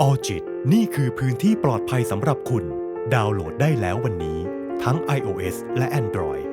ออจิตนี่คือพื้นที่ปลอดภัยสำหรับคุณ ดาวน์โหลดได้แล้ววันนี้ ทั้ง iOS และ Android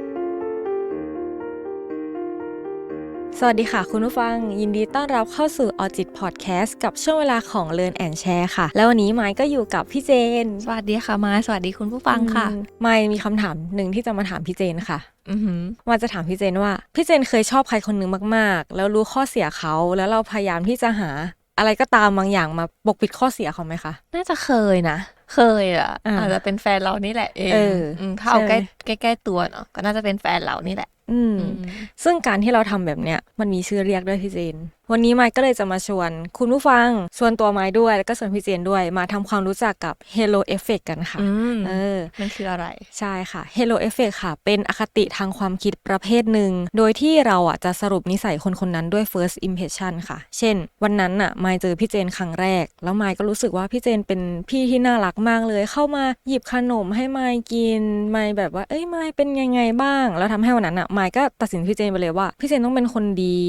สวัสดีค่ะ คุณผู้ฟัง ยินดีต้อนรับเข้าสู่ o r จิต Podcast กับช่วงเวลาของ Learn and Share ค่ะ แล้ววันนี้ไมค์ก็อยู่กับพี่เจน สวัสดีค่ะมาสวัสดีคุณผู้ฟังค่ะอืมไมค์มีคำถามหนึ่งที่จะมาถามพี่เจนค่ะอือหือว่าจะถามพี่เจนว่า พี่เจนเคยชอบใครคนหนึ่งมาก ๆ แล้วรู้ข้อเสียเขาแล้วเราพยายามที่จะหา อะไรก็ตามบางอย่างมาปกปิดข้อเสียเขาไหมคะ น่าจะเคยนะ เคยอะอ่าอาจจะเป็นแฟนเรานี่แหละเองเออมถ้าเอาใช่ใกล้ใกล้ๆตัวเนาะก็น่าจะเป็นแฟนเรานี่แหละ อืมอืมซึ่งการที่เราทำแบบเนี้ยมันมีชื่อเรียกด้วยพี่เจน วันนี้ไมค์ก็เลยจะมาชวน คุณผู้ฟัง ชวนตัวไมค์ด้วย แล้วก็ชวนพี่เจนด้วย มาทำความรู้จักกับ Halo Effect กันค่ะอืมเออมันคืออะไร ใช่ค่ะ Halo Effect ค่ะ เป็นอคติทางความคิดประเภทหนึ่ง โดยที่เราอะจะสรุปนิสัยคนคนนั้นด้วย first impression ค่ะ เช่น วันนั้นอะมายเจอพี่เจนครั้งแรก แล้วมายก็รู้สึกว่าพี่เจนเป็นพี่ที่น่ารักมากเลย เข้ามาหยิบขนมให้มายกินมายแบบว่า เอ้ยมายเป็นยังไงบ้าง แล้วทำให้วันนั้นอะมายก็ตัดสินพี่เจนไปเลยว่า พี่เจนต้องเป็นคนดี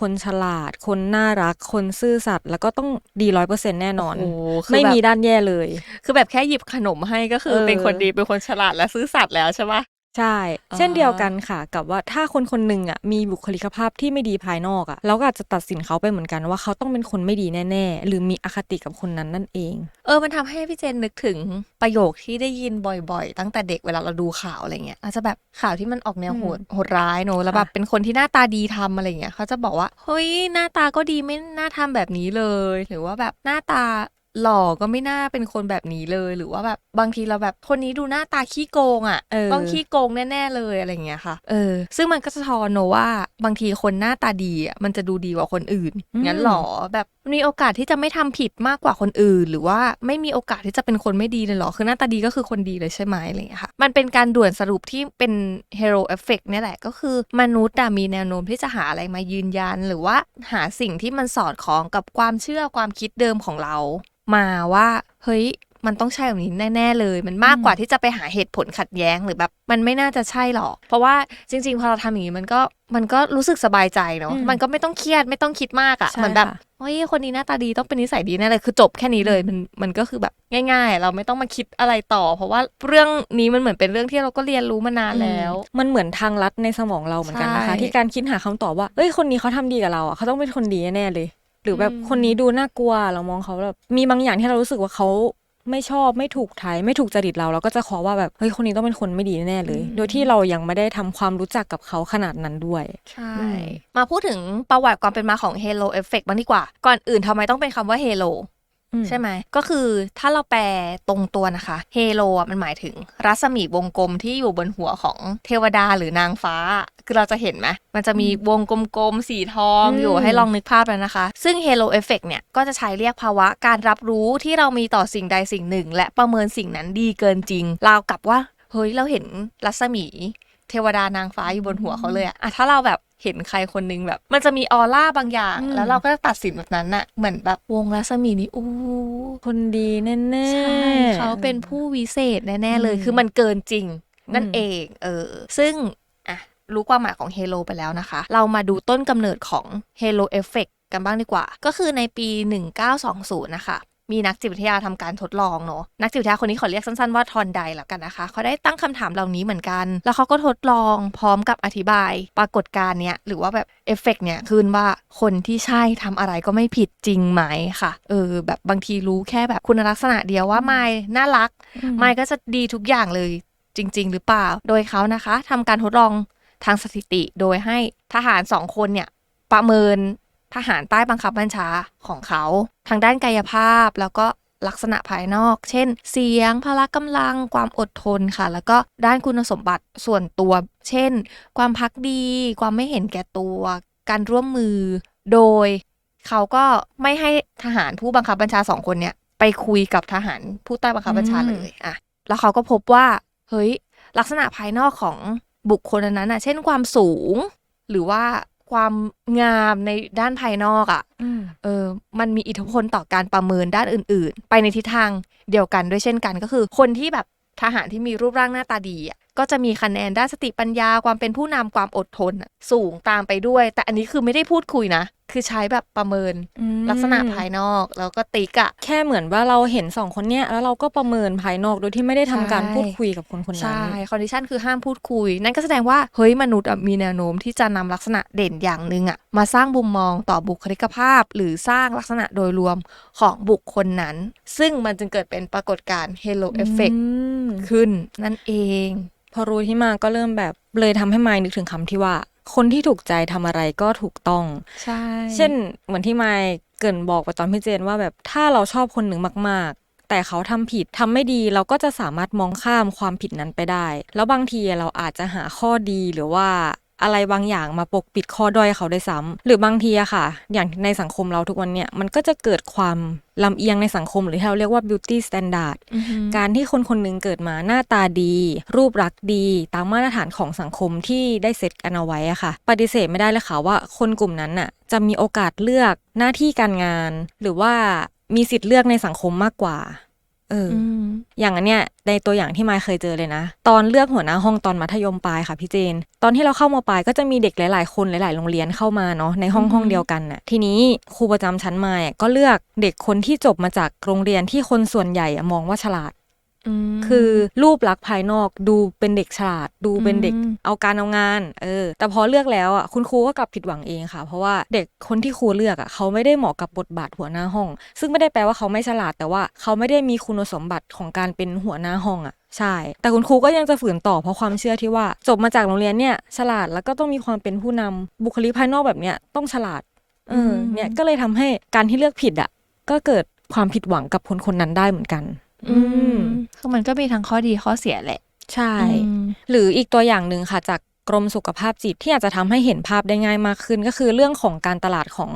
คนฉลาดคนน่ารักคนซื่อสัตย์แล้วก็ต้องดีร้อยเปอร์เซ็นแน่นอนโอ้โหคือไม่แบบมีด้านแย่เลย คือแบบแค่หยิบขนมให้ก็คือเออเป็นคนดีเป็นคนฉลาดและซื่อสัตย์แล้วใช่ปะ ใช่อ่าเช่นเดียวกันค่ะ กับว่าถ้าคนคนหนึ่งอะมีบุคลิกภาพที่ไม่ดีภายนอกอะเราก็อาจจะตัดสินเขาไปเหมือนกันว่าเขาต้องเป็นคนไม่ดีแน่ๆ หรือมีอคติกับคนนั้นนั่นเอง เออ มันทำให้พี่เจนนึกถึงประโยคที่ได้ยินบ่อยๆ ตั้งแต่เด็กเวลาเราดูข่าวอะไรเงี้ยอาจจะแบบข่าวที่มันออกแนวโหดโหดร้ายเนอะแล้วแบบค่ะ เป็นคนที่หน้าตาดีทำอะไรเงี้ยเขาจะบอกว่าเฮ้ยหน้าตาก็ดีไม่น่าทำแบบนี้เลย หรือว่าแบบหน้าตา หล่อก็ไม่น่าเป็นคนแบบนี้เลยหรือว่าแบบบางทีเราแบบคนนี้ดูหน้าตาขี้โกงอะเออต้องขี้โกงแน่ๆเลยอะไรเงี้ยค่ะเออซึ่งมันก็สะท้อนเนอะว่าบางทีคนหน้าตาดีอะมันจะดูดีกว่าคนอื่นอืมงั้นหรอแบบมีโอกาสที่จะไม่ทำผิดมากกว่าคนอื่น หรือว่าไม่มีโอกาสที่จะเป็นคนไม่ดีเลยเหรอคือหน้าตาดีก็คือคนดีเลยใช่ไหมอะไรอย่างเงี้ยค่ะมันเป็นการด่วนสรุปที่เป็น hero effect เนี่ยแหละก็คือมนุษย์อะมีแนวโน้มที่จะหาอะไรมายืนยัน หรือว่าหาสิ่งที่มันสอดคล้องกับความเชื่อความคิดเดิมของเรามาว่าเฮ้ยมันต้องใช่แบบนี้แน่ ๆ เลย มันมากกว่าที่จะไปหาเหตุผลขัดแย้งหรือแบบ มันไม่น่าจะใช่หรอก เพราะว่าจริง ๆ พอเราทำอย่างนี้มันก็มันก็รู้สึกสบายใจเนาะอืมมันก็ไม่ต้องเครียดไม่ต้องคิดมากอะใช่เหมือนแบบค่ะเฮ้ยคนนี้หน้าตาดีต้องเป็นนิสัยดีแน่เลยคือจบแค่นี้เลยมันมันก็คือแบบง่าย ๆ เราไม่ต้องมาคิดอะไรต่อ เพราะว่าเรื่องนี้มันเหมือนเป็นเรื่องที่เราก็เรียนรู้มานานแล้ว มันเหมือนทางลัดในสมองเราเหมือนกันนะคะใช่ที่การคิดหาคำตอบว่าเอ้ยคนนี้เขาทำดีกับเราอะเขาต้องเป็นคนดีแน่ๆเลย หรือแบบอืมคนนี้ดูน่ากลัวเรามองเขาแบบมีบางอย่างที่เรารู้สึกว่าเขาไม่ชอบไม่ถูกไทยไม่ถูกจริตเราเราก็จะขอว่าแบบเฮ้ยคนนี้ต้องเป็นคนไม่ดีแน่ๆเลย โดยที่เรายังไม่ได้ทำความรู้จักกับเขาขนาดนั้นด้วย ใช่อืมมาพูดถึงประวัติความเป็นมาของ Halo Effect บ้างดีกว่า ก่อนอื่นทำไมต้องเป็นคำว่า Halo อืม ใช่ไหม ก็คือถ้าเราแปลตรงตัวนะคะ Halo อะมันหมายถึงรัศมีวงกลมที่อยู่บนหัวของเทวดาหรือนางฟ้า คือเราจะเห็นไหมมันจะมีวงกลมๆสีทองอืมอยู่ให้ลองนึกภาพแล้วนะคะ ซึ่ง Halo Effect เนี่ย ก็จะใช้เรียกภาวะการรับรู้ที่เรามีต่อสิ่งใดสิ่งหนึ่ง และประเมินสิ่งนั้นดีเกินจริงราวกับว่าเฮ้ยเราเห็นรัศมีเทวดานางฟ้าอยู่บนหัวเขาเลยอะอะถ้าเราแบบ เห็นใครคนนึงแบบ มันจะมีออร่าบางอย่างอืมแล้วเราก็จะตัดสินแบบนั้นอะเหมือนแบบวงรัศมีนี้อู้คนดีแน่ๆใช่เขาเป็นผู้วิเศษแน่ ๆ เลยอืมคือมันเกินจริง นั่นอืมเองเออซึ่งอะรู้ความหมายของเฮโ o ไปแล้วนะคะ เรามาดูต้นกำเนิดของ Halo Effect กันบ้างดีกว่า ก็คือในปี 1920 นะคะ มีนักจิตวิทยาทำการทดลองเนาะนักจิตวิทยาคนนี้ขอเรียกสั้นๆว่าทอนไดแล้วกันนะคะเขาได้ตั้งคำถามเหล่านี้เหมือนกัน แล้วเขาก็ทดลองพร้อมกับอธิบาย ปรากฏการณ์เนี้ยหรือว่าแบบเอฟเฟกต์เนี่ยขึ้นว่าคนที่ใช่ทำอะไรก็ไม่ผิดจริงไหมค่ะเออแบบบางทีรู้แค่แบบคุณลักษณะเดียวว่าไม่น่ารัก ไม่ก็จะดีทุกอย่างเลยจริง ๆ หรือเปล่า โดยเขานะคะทำการทดลองทางสถิติโดยให้ทหารสองคนเนี่ยประเมินทหารใต้บังคับบัญชาของเขา ทางด้านกายภาพ แล้วก็ลักษณะภายนอก เช่น เสียง พละกำลัง ความอดทนค่ะ แล้วก็ด้านคุณสมบัติส่วนตัว เช่น ความพักดี ความไม่เห็นแก่ตัว การร่วมมือ โดย เขาก็ไม่ให้ทหารผู้บังคับบัญชาสองคนเนี่ยไปคุยกับทหารผู้ใต้บังคับบัญชาอืมเลยอะแล้วเขาก็พบว่าเฮ้ยลักษณะภายนอกของบุคคลนั้นน่ะ เช่นความสูง หรือว่า ความงามในด้านภายนอกอะอืมเออ มันมีอิทธิพลต่อการประเมินด้านอื่น ๆ ไปในทิศทางเดียวกันด้วยเช่นกันก็คือ คนที่แบบทหารที่มีรูปร่างหน้าตาดีอะก็จะมีคะแนนด้านสติปัญญาความเป็นผู้นำความอดทนอะสูงตามไปด้วย แต่อันนี้คือไม่ได้พูดคุยนะ คือใช้แบบประเมินอืมลักษณะภายนอกแล้วก็ติ๊กอะแค่เหมือนว่าเราเห็นสองคนเนี้ยแล้วเราก็ประเมินภายนอกโดยที่ไม่ได้ทำการใช่พูดคุยกับคนคนนั้นใช่คอนดิชันคือห้ามพูดคุย นั่นก็แสดงว่าเฮ้ยมนุษย์อะมีแนวโน้มที่จะนำลักษณะเด่นอย่างหนึ่งอะมาสร้างมุมมองต่อบุคลิกภาพ หรือสร้างลักษณะโดยรวมของบุคคลนั้น ซึ่งมันจึงเกิดเป็นปรากฏการณ์ Halo Effect อืมขึ้นนั่นเอง พอรู้ที่มาก็เริ่มแบบเลยทำให้มายนึกถึงคำที่ว่า คนที่ถูกใจทำอะไรก็ถูกต้อง ใช่ เช่นเหมือนที่มายเกรินบอกไปตอนพี่เจนว่าแบบถ้าเราชอบคนหนึ่งมาก ๆ แต่เขาทำผิดทำไม่ดีเราก็จะสามารถมองข้ามความผิดนั้นไปได้ แล้วบางทีเราอาจจะหาข้อดีหรือว่า อะไรบางอย่างมาปกปิดข้อด้อยเขาได้วยซ้ำหรือบางทีอะค่ะ อย่างในสังคมเราทุกวันเนี่ยมันก็จะเกิดความลำเอียงในสังคมหรือที่เราเรียกว่า beauty standard อือหือการที่คนคนหนึ่งเกิดมาหน้าตาดี รูปลักษณ์ดี ตามมาตรฐานของสังคมที่ได้เซตกันเอาไว้อะค่ะ ปฏิเสธไม่ได้เลยค่ะว่าคนกลุ่มนั้นน่ะจะมีโอกาสเลือกหน้าที่การงาน หรือว่ามีสิทธิ์เลือกในสังคมมากกว่า เออ อย่างอันเนี้ยในตัวอย่างที่มายเคยเจอเลยนะ ตอนเลือกหัวหน้าห้องตอนมัธยมปลายค่ะพี่เจน ตอนที่เราเข้ามาปลายก็จะมีเด็กหลาย ๆ คนหลาย ๆ โรงเรียนเข้ามาเนาะในห้องห้องเดียวกันน่ะ ทีนี้ครูประจำชั้นมายอะก็เลือกเด็กคนที่จบมาจากโรงเรียนที่คนส่วนใหญ่มองว่าฉลาด คือรูปลักษณ์ภายนอกดูเป็นเด็กฉลาด ดูเป็นเด็กอืมเอาการเอางาน เออ แต่พอเลือกแล้วอะคุณครูก็กลับผิดหวังเองค่ะ เพราะว่าเด็กคนที่ครูเลือกอะเขาไม่ได้เหมาะกับบทบาทหัวหน้าห้อง ซึ่งไม่ได้แปลว่าเขาไม่ฉลาดแต่ว่าเขาไม่ได้มีคุณสมบัติของการเป็นหัวหน้าห้องอะใช่ แต่คุณครูก็ยังจะฝืนต่อเพราะความเชื่อที่ว่า จบมาจากโรงเรียนเนี่ยฉลาดแล้วก็ต้องมีความเป็นผู้นำบุคลิกภายนอกแบบเนี้ยต้องฉลาดเออเนี่ยก็เลยทำให้การที่เลือกผิดอะก็เกิดความผิดหวังกับคนคนนั้นได้เหมือนกัน อืมคือมันก็มีทั้งข้อดีข้อเสียแหละ ใช่อืมหรืออีกตัวอย่างหนึ่งค่ะ จากกรมสุขภาพจิตที่อาจจะทำให้เห็นภาพได้ง่ายมากขึ้น ก็คือเรื่องของการตลาดของ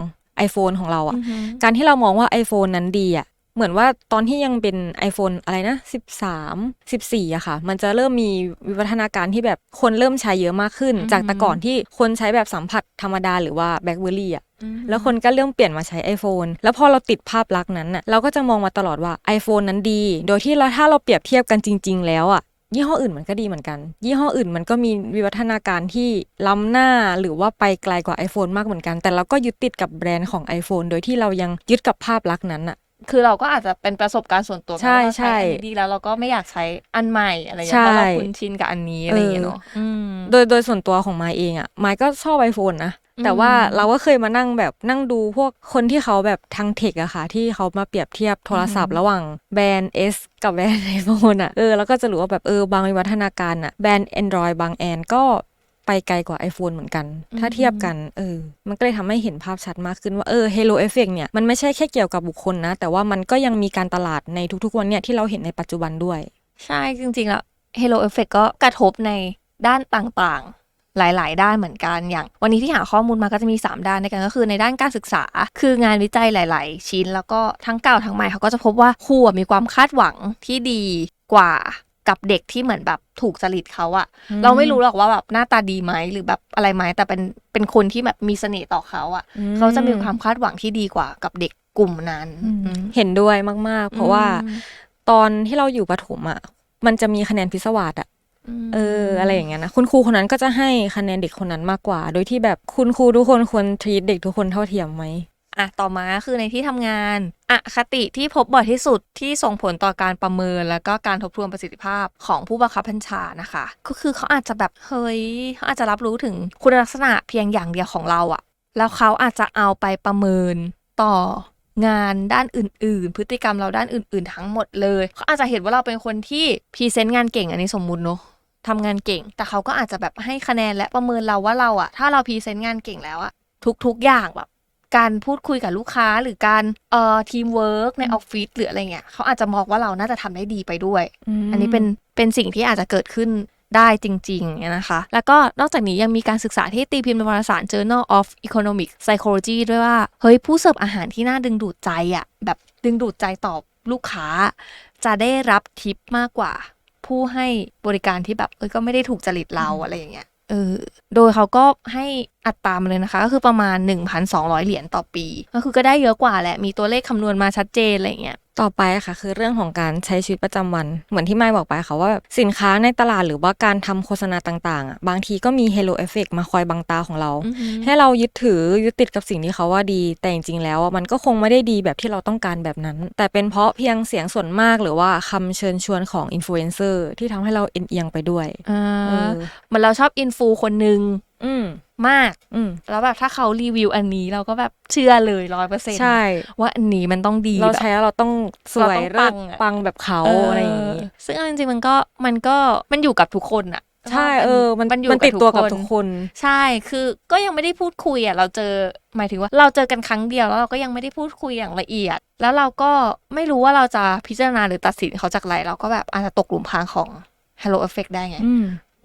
iPhone ของเราอะอือฮึการที่เรามองว่า iPhone นั้นดีอะเหมือนว่าตอนที่ยังเป็น iPhone อะไรนะ 13 14อะค่ะ มันจะเริ่มมีวิวัฒนาการที่แบบคนเริ่มใช้เยอะมากขึ้นอือฮึจากแต่ก่อนที่คนใช้แบบสัมผัสธรรมดาหรือว่า BlackBerry อะอืม แล้วคนก็เริ่มเปลี่ยนมาใช้ iPhone แล้วพอเราติดภาพลักษณ์นั้นน่ะเราก็จะมองมาตลอดว่า iPhone นั้นดี โดยที่เราถ้าเราเปรียบเทียบกันจริง ๆ แล้วอะยี่ห้ออื่นมันก็ดีเหมือนกัน ยี่ห้ออื่นมันก็มีวิวัฒนาการที่ล้ำหน้าหรือว่าไปไกลกว่า iPhone มากเหมือนกัน แต่เราก็ยึดติดกับแบรนด์ของ iPhone โดยที่เรายังยึดกับภาพลักษณ์นั้นอะคือเราก็อาจจะเป็นประสบการณ์ส่วนตัวใช่ว่าเราใช่อันนี้ดีแล้วเราก็ไม่อยากใช้อันใหม่อะไรอย่างใช่เงี้ยเพราะเราคุ้นชินกับอันนี้อะไรอย่างเงี้ยเนาะมโดยโดยส่วนตัวของไมค์เองอะไมค์ก็ชอบ iPhone นะอืม แต่ว่าเราก็เคยมานั่งแบบนั่งดูพวกคนที่เขาแบบทางเทคอะค่ะ ที่เขามาเปรียบเทียบโทรศัพท์ระหว่างแบรนด์ S กับแบรนด์ iPhone อะเออแล้วก็จะรู้ว่าแบบเออบางวิวัฒนาการอะแบรนด์ Android บางแอนก็ไปไกลกว่า iPhone เหมือนกัน ถ้าเทียบกัน เออ มันก็เลยทำให้เห็นภาพชัดมากขึ้นว่า เออ Halo Effect เนี่ย มันไม่ใช่แค่เกี่ยวกับบุคคลนะ แต่ว่ามันก็ยังมีการตลาดในทุกๆวันเนี่ยที่เราเห็นในปัจจุบันด้วย ใช่ จริงๆ แล้ว Halo Effect ก็กระทบในด้านต่างๆ หลาย ๆ ด้านเหมือนกัน อย่าง วันนี้ที่หาข้อมูลมาก็จะมี 3 ด้านในกันก็คือในด้านการศึกษา คืองานวิจัยหลาย ๆ ชิ้น แล้วก็ทั้งเก่าทั้งใหม่เขาก็จะพบว่าครูอะมีความคาดหวังที่ดีกว่ากับเด็กที่เหมือนแบบถูกจริตเขาอะอืมเราไม่รู้หรอกว่าแบบหน้าตาดีไหมหรือแบบอะไรไหมแต่เป็นเป็นคนที่แบบมีเสน่ห์ต่อเขาอะอืมเขาจะมีความคาดหวังที่ดีกว่ากับเด็กกลุ่มนั้นอืมอืมเห็นด้วยมาก ๆ เพราะว่าอืมตอนที่เราอยู่ประถมอะมันจะมีคะแนนพิศวาสอะม เอออะไรอย่างเงี้ยนะคุณครูคนนั้นก็จะให้คะแนนเด็กคนนั้นมากกว่า โดยที่แบบคุณครูทุกคนควรทรีตเด็กทุกคนเท่าเทียมไหมอะต่อมาคือในที่ทำงานอคติที่พบบ่อยที่สุดที่ส่งผลต่อการประเมิน แล้วก็การทบทวนประสิทธิภาพของผู้บังคับบัญชานะคะ ก็คือเขาอาจจะแบบเฮ้ยเขาอาจจะรับรู้ถึงคุณลักษณะเพียงอย่างเดียวของเราอะแล้วเขาอาจจะเอาไปประเมินต่องานด้านอื่น ๆ พฤติกรรมเราด้านอื่น ๆ ทั้งหมดเลย เขาอาจจะเห็นว่าเราเป็นคนที่พรีเซนต์งานเก่งอันนี้สมมุติเนอะ ทำงานเก่ง แต่เขาก็อาจจะแบบให้คะแนนและประเมินเราว่าเราอะถ้าเราพรีเซนต์งานเก่งแล้วอะทุกๆอย่างแบบการพูดคุยกับลูกค้าหรือการเอ่อทีมเวิร์กในออฟฟิศหรืออะไรเงี้ยเขาอาจจะมองว่าเราน่าจะทำได้ดีไปด้วย อันนี้เป็นเป็นสิ่งที่อาจจะเกิดขึ้นได้จริงๆเนี่ยนะคะ แล้วก็นอกจากนี้ยังมีการศึกษาที่ตีพิมพ์ในวารสาร Journal of Economic Psychology ด้วยว่า เฮ้ยผู้เสิร์ฟอาหารที่น่าดึงดูดใจอะ่ะแบบดึงดูดใจต่อลูกค้า จะได้รับทิปมากกว่า ผู้ให้บริการที่แบบเอ้ยก็ไม่ได้ถูกจริตเราอะไรอย่างเงี้ยเออโดยเขาก็ให้ อัตรามาเลยนะคะ ก็คือประมาณ 1,200 เหรียญต่อปี ก็คือก็ได้เยอะกว่าแหละ มีตัวเลขคำนวณมาชัดเจนอะไรอย่างเงี้ยต่อไปอะค่ะคือเรื่องของการใช้ชีวิตประจำวัน เหมือนที่ไม่บอกไปค่ะว่าแบบสินค้าในตลาดหรือว่าการทำโฆษณาต่างๆอะบางทีก็มี Halo Effect มาคอยบังตาของเราอือหือให้เรายึดถือยึดติดกับสิ่งที่เขาว่าดี แต่จริงๆแล้วอะมันก็คงไม่ได้ดีแบบที่เราต้องการแบบนั้น แต่เป็นเพราะเพียงเสียงส่วนมากหรือว่าคำเชิญชวนของอินฟลูเอนเซอร์ที่ทำให้เราเอ็นเอียงไปด้วยอ่าเออเหมันเราชอบอินฟูคนหนึ่ง อืมมาก อืมแล้วแบบถ้าเขารีวิวอันนี้เราก็แบบเชื่อเลยร้อยเปอร์เซ็นต์ใช่ ว่าอันนี้มันต้องดีเราแบบใช้แล้วเราต้องสวยเราต้องปัเลิศงอะปังแบบเขาอะไรอย่างนี้เซึ่งเอาจริงๆมันก็มันก็มันอยู่กับทุกคนอะใช่เออ มันมันอยู่มันติดตัวกับทุทุกกคคนนใช่คือก็ยังไม่ได้พูดคุยอะเราเจอหมายถึงว่าเราเจอกันครั้งเดียวแล้วเราก็ยังไม่ได้พูดคุยอย่างละเอียด แล้วเราก็ไม่รู้ว่าเราจะพิจารณาหรือตัดสินเขาจากอะไรเราก็แบบอาจจะตกหลุมพรางของ Hello Effect ได้ไง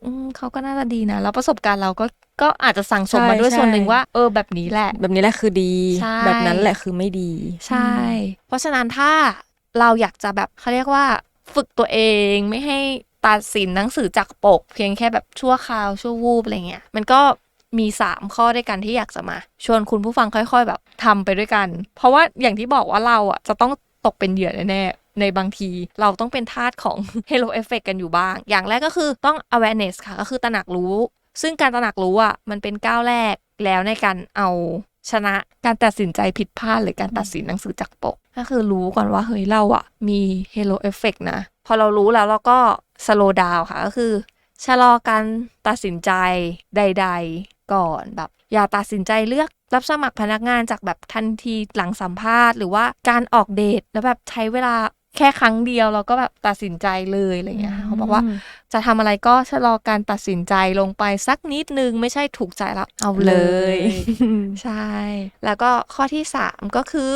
อืมอืมเขาก็น่าจะดีนะ แล้วประสบการณ์เราก็ก็อาจจะสั่งสมใช่มาด้วยใช่ ส่วนหนึ่งว่า เออแบบนี้แหละ แบบนี้แหละคือดี ใช่ แบบนั้นแหละคือไม่ดีใช่ เพราะฉะนั้นถ้าเราอยากจะแบบเขาเรียกว่า ฝึกตัวเองไม่ให้ตัดสินหนังสือจากปก เพียงแค่แบบชั่วคราวชั่ววูบอะไรเงี้ยมันก็มีสามข้อด้วยกันที่อยากจะมา ชวนคุณผู้ฟังค่อย ๆ แบบทำไปด้วยกัน เพราะว่าอย่างที่บอกว่าเราอะจะต้องตกเป็นเหยื่อแน่ๆ ในบางทีเราต้องเป็นทาสของ Halo Effect กันอยู่บ้าง อย่างแรกก็คือต้อง awareness ค่ะ ก็คือตระหนักรู้ ซึ่งการตระหนักรู้อะมันเป็นก้าวแรกแล้วในการเอาชนะการตัดสินใจผิดพลาดหรือการตัดสินหนังสือจากปก ก็คือรู้ก่อนว่าเฮ้ยเราอะมี Halo Effect นะ พอเรารู้แล้วเราก็ slow down ค่ะ ก็คือชะลอการตัดสินใจใด ๆ ก่อนแบบ อย่าตัดสินใจเลือกรับสมัครพนักงานจากแบบทันทีหลังสัมภาษณ์ หรือว่าการออกเดทแล้วแบบใช้เวลา แค่ครั้งเดียวเราก็แบบตัดสินใจเลยอะไรเงี้ยเขาบอกว่าจะทำอะไรก็ชะลอการตัดสินใจลงไปสักนิดนึงไม่ใช่ถูกใจแล้วเอาเลเลยยใช่ แล้วก็ข้อที่สามก็คือ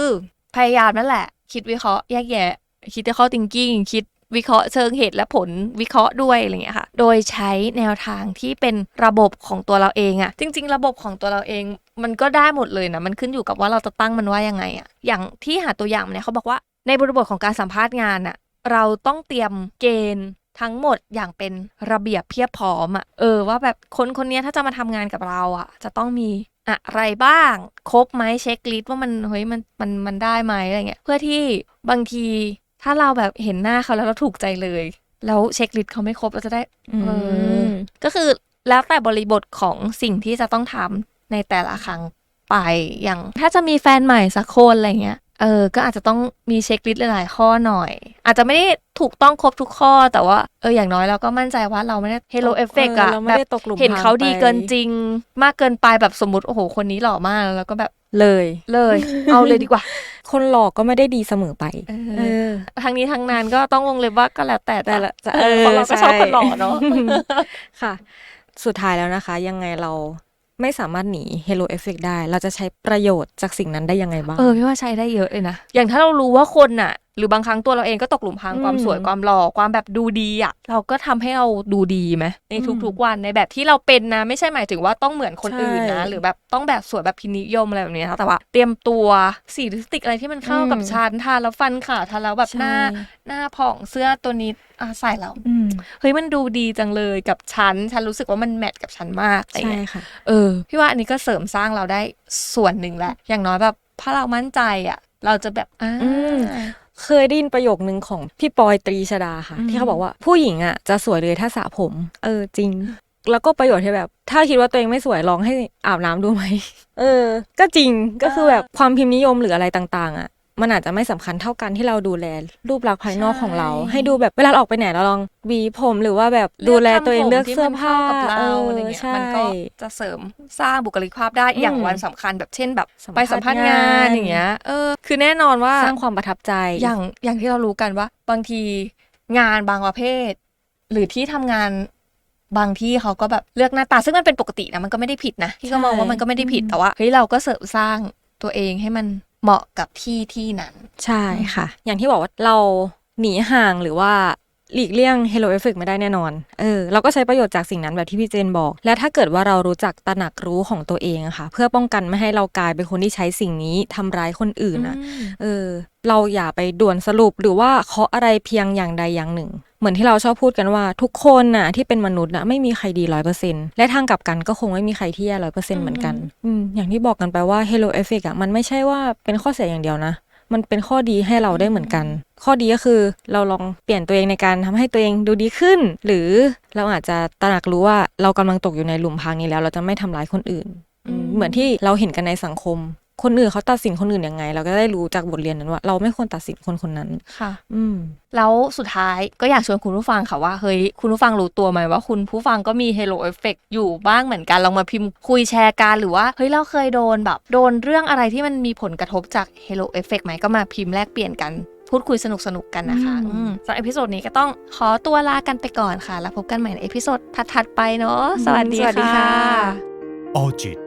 พยายามนั่นแหละ คิดวิเคราะห์แยกแยะ คิดข้อ thinking คิดวิเคราะห์เชิงเหตุและผลวิเคราะห์ด้วยอะไรอย่างเงี้ยค่ะ โดยใช้แนวทางที่เป็นระบบของตัวเราเองอะจริง ๆ ระบบของตัวเราเองมันก็ได้หมดเลยนะ มันขึ้นอยู่กับว่าเราจะตั้งมันว่ายังไงอะอย่างที่หาตัวอย่างมาเนี่ยเขาบอกว่า ในบริบทของการสัมภาษณ์งานอะเราต้องเตรียมเกณฑ์ทั้งหมดอย่างเป็นระเบียบเพียบพร้อมอะเออว่าแบบคนคนนี้ถ้าจะมาทำงานกับเราอะจะต้องมีอะไรบ้าง ครบไหมเช็คลิสต์ว่ามันเฮ้ยมันมันมันได้ไหมอะไรเงี้ยเพื่อที่บางทีถ้าเราแบบเห็นหน้าเขาแล้วเราถูกใจเลย แล้วเช็คลิสต์เขาไม่ครบเราจะได้เออก็คือแล้วแต่บริบทของสิ่งที่จะต้องทำในแต่ละครั้งไปอย่างถ้าจะมีแฟนใหม่สักคนอะไรเงี้ย เออ ก็อาจจะต้องมีเช็คลิสต์หลายๆข้อหน่อย อาจจะไม่ได้ถูกต้องครบทุกข้อแต่ว่า เอออย่างน้อยเราก็มั่นใจว่าเราไม่ได้ Halo Effect อะเเราไม่แบบได้ตกหลุมเห็นเขาดีเกินพรางไปจริง มากเกินไปแบบสมมติโอ้โหคนนี้หล่อมากแล้วก็แบบเลย เลย เอาเลยดีกว่า คนหลอกก็ไม่ได้ดีเสมอไปเอเอออทั้งนี้ทั้งนั้นก็ต้องวงเล็บว่าก็แล้วแต่แต่ละจะเออเพราะเราก็ชอบคนหล่อเนาะค่ะ สุดท้ายแล้วนะคะ ยังไงเรา ไม่สามารถหนี Halo Effect ได้ เราจะใช้ประโยชน์จากสิ่งนั้นได้ยังไงบ้าง เออพี่ว่าใช้ได้เยอะเลยนะ อย่างถ้าเรารู้ว่าคนน่ะ หรือบางครั้งตัวเราเองก็ตกหลุมพรางอืมความสวยความหล่อความแบบดูดีอะ เราก็ทำให้เราดูดีไหมในอืมทุกๆวันในแบบที่เราเป็นนะ ไม่ใช่หมายถึงว่าต้องเหมือนคนอื่นนะใช่หรือแบบต้องแบบสวยแบบพินิยมอะไรแบบนี้นะแต่ว่า เตรียมตัวสีลิปสติกอะไรที่มันเข้ากับอืมฉันทาแล้วฟันขาวทาแล้วแบบหน้าใช่หน้าผ่องเสื้อตัวนี้อะใส่แล้วอืม เฮ้ยมันดูดีจังเลยกับฉัน ฉันรู้สึกว่ามันแมทกับฉันมากอะไรใช่เงี้ยค่ะเออพี่ว่าอันนี้ก็เสริมสร้างเราได้ส่วนหนึ่งแหละ อย่างน้อยแบบถ้าเรามั่นใจอะ เราจะแบบอ่าอืมเคยได้ยินประโยคนึงของพี่ปอยตรีชดาค่ะอืมที่เขาบอกว่าผู้หญิงอะจะสวยเลยถ้าสระผม เออจริง แล้วก็ประโยชน์ที่แบบ ถ้าคิดว่าตัวเองไม่สวยลองให้อาบน้ำดูไหมเออ ก็จริงก็คือแบบความพิมพ์นิยมหรืออะไรต่าง ๆ อะ มันอาจจะไม่สำคัญเท่ากันที่เราดูแลรูปลักษณ์ภายนอกของเราใช่ให้ดูแบบเวลาเราออกไปไหนเราลองหวีผมหรือว่าแบบดูแลตัวเองทำผมเลือกเสื้อผ้าที่มันเข้ากับเราเออะไรอเงี้ยใช่มันก็จะเสริมสร้างบุคลิกภาพได้อย่างอืมวันสำคัญแบบเช่นแบบสัมภาษณ์ไปสัมภาษณ์งานงานอย่างเงี้ยเออคือแน่นอนว่าสร้างความประทับใจอย่างอย่างที่เรารู้กันว่า บางทีงานบางประเภท หรือที่ทำงานบางที่เขาก็แบบเลือกหน้าตา ซึ่งมันเป็นปกตินะมันก็ไม่ได้ผิดนะที่ก็มองว่ามันก็ไม่ได้ผิดแต่ว่าเฮ้ยเราก็เสริมสร้างตัวเองให้มัน เหมาะกับที่ที่นั้น ใช่ค่ะ อย่างที่บอกว่าเราหนีห่างหรือว่า หลีกเลี่ยง Halo Effect ไม่ได้แน่นอน เออ เราก็ใช้ประโยชน์จากสิ่งนั้นแบบที่พี่เจนบอก และถ้าเกิดว่าเรารู้จักตระหนักรู้ของตัวเองอะค่ะ เพื่อป้องกันไม่ให้เรากลายเป็นคนที่ใช้สิ่งนี้ทำร้ายคนอื่นอะเออ เราอย่าไปด่วนสรุปหรือว่าเคาะอะไรเพียงอย่างใดอย่างหนึ่ง เหมือนที่เราชอบพูดกันว่าทุกคนน่ะที่เป็นมนุษย์น่ะไม่มีใครดีร้อยเปอร์เซ็นและทางกลับกันก็คงไม่มีใครที่แย่ร้อยเปอร์เซ็นเหมือนกัน อืมอย่างที่บอกกันไปว่า Halo Effect อะมันไม่ใช่ว่าเป็นข้อเสียอย่างเดียวนะ มันเป็นข้อดีให้เราได้เหมือนกัน ข้อดีก็คือเราลองเปลี่ยนตัวเองในการทำให้ตัวเองดูดีขึ้น หรือเราอาจจะตระหนักรู้ว่าเรากำลังตกอยู่ในหลุมพรางนี้แล้ว เราจะไม่ทำร้ายคนอื่น เหมือนที่เราเห็นกันในสังคม คนอื่นเขาตัดสินคนอื่นยังไง เราก็ได้รู้จากบทเรียนนั้นว่า เราไม่ควรตัดสินคนคนนั้นค่ะ อืม แล้วสุดท้ายก็อยากชวนคุณผู้ฟังค่ะว่าเฮ้ยคุณผู้ฟังรู้ตัวไหมว่าคุณผู้ฟังก็มี Halo Effect อยู่บ้างเหมือนกันลองมาพิมพ์คุยแชร์กันหรือว่าเฮ้ยเราเคยโดนแบบ โดนเรื่องอะไรที่มันมีผลกระทบจาก Halo Effect ไหมก็มาพิมพ์แลกเปลี่ยนกันพูดคุยสนุกสนุกๆกันนะคะอืมอืมสำหรับเอพิโซดนี้ก็ต้องขอตัวลากันไปก่อนค่ะ แล้วพบกันใหม่ในเอพิโซดถัดๆไปเนาะ สวัสดีสวัสดีค่ะค่ะออจิต